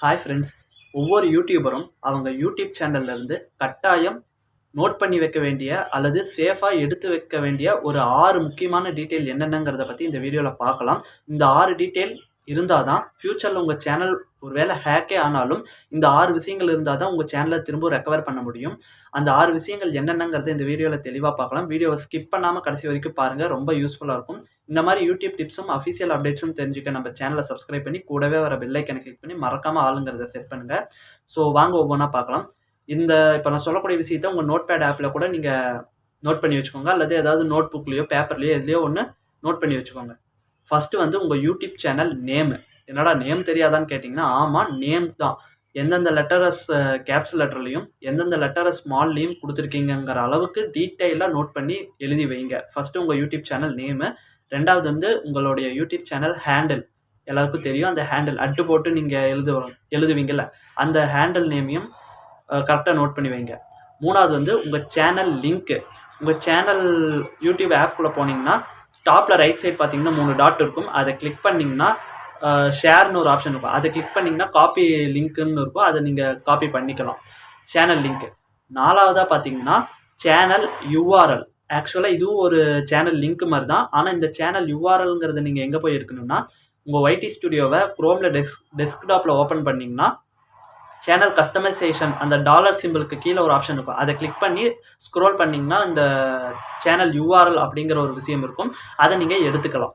Hi friends ஒவ்வொரு யூடியூபரும் அவங்க YouTube சேனல்லேருந்து கட்டாயம் நோட் பண்ணி வைக்க வேண்டிய அல்லது சேஃபாக எடுத்து வைக்க வேண்டிய ஒரு ஆறு முக்கியமான டீட்டெயில் என்னென்னங்கிறத பற்றி இந்த வீடியோவில் பார்க்கலாம். இந்த ஆறு டீட்டெயில் இருந்தால் தான் ஃப்யூச்சரில் உங்கள் சேனல் ஒருவேளை ஹேக்கே ஆனாலும் இந்த ஆறு விஷயங்கள் இருந்தால் தான் உங்கள் சேனலை திரும்ப ரெக்கவர் பண்ண முடியும். அந்த ஆறு விஷயங்கள் என்னென்னங்கிறத இந்த வீடியோவில் தெளிவாக பார்க்கலாம். வீடியோவை ஸ்கிப் பண்ணாமல் கடைசி வரைக்கும் பாருங்கள் ரொம்ப யூஸ்ஃபுல்லாக இருக்கும். இந்த மாதிரி யூடியூப் டிப்ஸும் அஃபிஷியல் அப்டேட்ஸும் தெரிஞ்சுக்க நம்ம சேனலை சப்ஸ்கிரைப் பண்ணி கூடவே வர பெல்லைக்கனை கிளிக் பண்ணி மறக்காமல் ஆளுங்கிறத செட் பண்ணுங்கள் ஸோ வாங்க ஒவ்வொன்றா பார்க்கலாம். இந்த இப்போ நான் சொல்லக்கூடிய விஷயத்த உங்கள் நோட் பேட் ஆப்பில் கூட நீங்கள் நோட் பண்ணி வச்சுக்கோங்க. அல்லது ஏதாவது நோட் புக்லேயோ பேப்பர்லேயோ எதுலேயோ ஒன்று நோட் பண்ணி வச்சுக்கோங்க. ஃபஸ்ட்டு வந்து உங்கள் யூடியூப் சேனல் நேமு என்னடா நேம் தெரியாதான்னு கேட்டிங்கன்னா ஆமாம் நேம் தான். எந்தெந்த லெட்டரஸ் கேப்ஸ் லெட்டர்லையும் எந்தெந்த லெட்டரை ஸ்மால்லையும் கொடுத்துருக்கீங்கங்கிற அளவுக்கு டீட்டெயிலாக நோட் பண்ணி எழுதி வைங்க. ஃபஸ்ட்டு உங்கள் யூடியூப் சேனல் நேமு ரெண்டாவது வந்து உங்களுடைய யூடியூப் சேனல் ஹேண்டில் எல்லாருக்கும் தெரியும் அந்த ஹேண்டில் அட்டு போட்டு நீங்கள் எழுது எழுதுவீங்கள்ல அந்த ஹேண்டில் நேமையும் கரெக்டாக நோட் பண்ணி வைங்க. மூணாவது வந்து உங்கள் சேனல் லிங்க்கு உங்கள் சேனல் யூடியூப் ஆப்குள்ளே போனீங்கன்னா டாப்பில் ரைட் சைடு பார்த்தீங்கன்னா மூணு டாட் இருக்கும். அதை கிளிக் பண்ணிங்கன்னா ஷேர்னு ஒரு ஆப்ஷன் இருக்கும். அதை கிளிக் பண்ணிங்கன்னா காப்பி லிங்க்குன்னு இருக்கும். அதை நீங்கள் காப்பி பண்ணிக்கலாம். சேனல் லிங்க்கு நாலாவதாக பார்த்தீங்கன்னா சேனல் யூஆர்எல் ஆக்சுவலாக இதுவும் ஒரு சேனல் லிங்க் மாதிரி தான் ஆனால் இந்த சேனல் யூஆர்எல்ங்கிறத நீங்கள் எங்கே போய் எடுக்கணும்னா உங்கள் ஒய்டி ஸ்டுடியோவை குரோமில் டெஸ்க் டெஸ்க்டாப்பில் ஓப்பன் பண்ணிங்கன்னா சேனல் கஸ்டமைசேஷன் அந்த டாலர் சிம்பிளுக்கு கீழே ஒரு ஆப்ஷன் இருக்கும். அதை கிளிக் பண்ணி ஸ்க்ரோல் பண்ணிங்கன்னா இந்த சேனல் யூஆர்எல் அப்படிங்கிற ஒரு விஷயம் இருக்கும். அதை நீங்கள் எடுத்துக்கலாம்.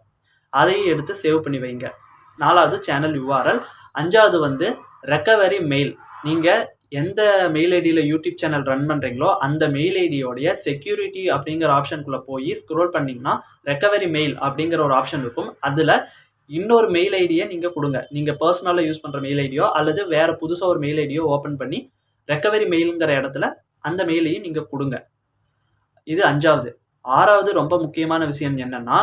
அதையும் எடுத்து சேவ் பண்ணி வைங்க. நாலாவது சேனல் யூஆர்எல் அஞ்சாவது வந்து ரெக்கவரி மெயில் நீங்கள் எந்த மெயில் ஐடியில் யூடியூப் சேனல் ரன் பண்ணுறீங்களோ அந்த மெயில் ஐடியோடைய செக்யூரிட்டி அப்படிங்கிற ஆப்ஷனுக்குள்ளே போய் ஸ்க்ரோல் பண்ணிங்கன்னா ரெக்கவரி மெயில் அப்படிங்கிற ஒரு ஆப்ஷன் இருக்கும். அதில் இன்னொரு மெயில் ஐடியை நீங்கள் கொடுங்க. நீங்கள் பர்சனலாக யூஸ் பண்ணுற மெயில் ஐடியோ அல்லது வேறு புதுசாக ஒரு மெயில் ஐடியோ ஓப்பன் பண்ணி ரெக்கவரி மெயிலுங்கிற இடத்துல அந்த மெயிலையும் நீங்கள் கொடுங்க. இது அஞ்சாவது. ஆறாவது ரொம்ப முக்கியமான விஷயம் என்னென்னா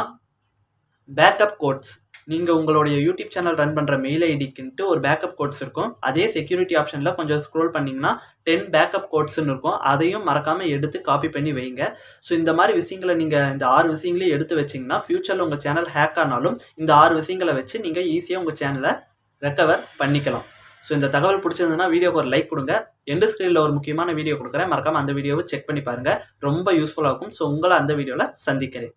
பேக்கப் கோட்ஸ் நீங்கள் உங்களுடைய யூடியூப் சேனல் ரன் பண்ணுற மெயில் ஐடிக்குன்ட்டு ஒரு பேக்கப் கோட்ஸ் இருக்கும். அதே செக்யூரிட்டி ஆப்ஷனில் கொஞ்சம் ஸ்க்ரோல் பண்ணிங்கன்னா டென் பேக்கப் கோட்ஸ்ன்னு இருக்கும். அதையும் மறக்காமல் எடுத்து காப்பி பண்ணி வைங்க. ஸோ இந்த மாதிரி விஷயங்களை நீங்கள் இந்த ஆறு விஷயங்களையும் எடுத்து வச்சிங்கன்னா ஃப்யூச்சரில் உங்கள் சேனல் ஹேக் ஆனாலும் இந்த ஆறு விஷயங்களை வச்சு நீங்கள் ஈஸியாக உங்கள் சேனலை ரெக்கவர் பண்ணிக்கலாம். ஸோ இந்த தகவல் பிடிச்சிருந்ததுன்னா வீடியோக்கு ஒரு லைக் கொடுங்க. எண்டு ஸ்க்ரீனில் ஒரு முக்கியமான வீடியோ கொடுக்குறேன். மறக்காமல் அந்த வீடியோவை செக் பண்ணி பாருங்கள் ரொம்ப யூஸ்ஃபுல்லாக இருக்கும். ஸோ உங்களை அந்த வீடியோவில் சந்திக்கிறேன்.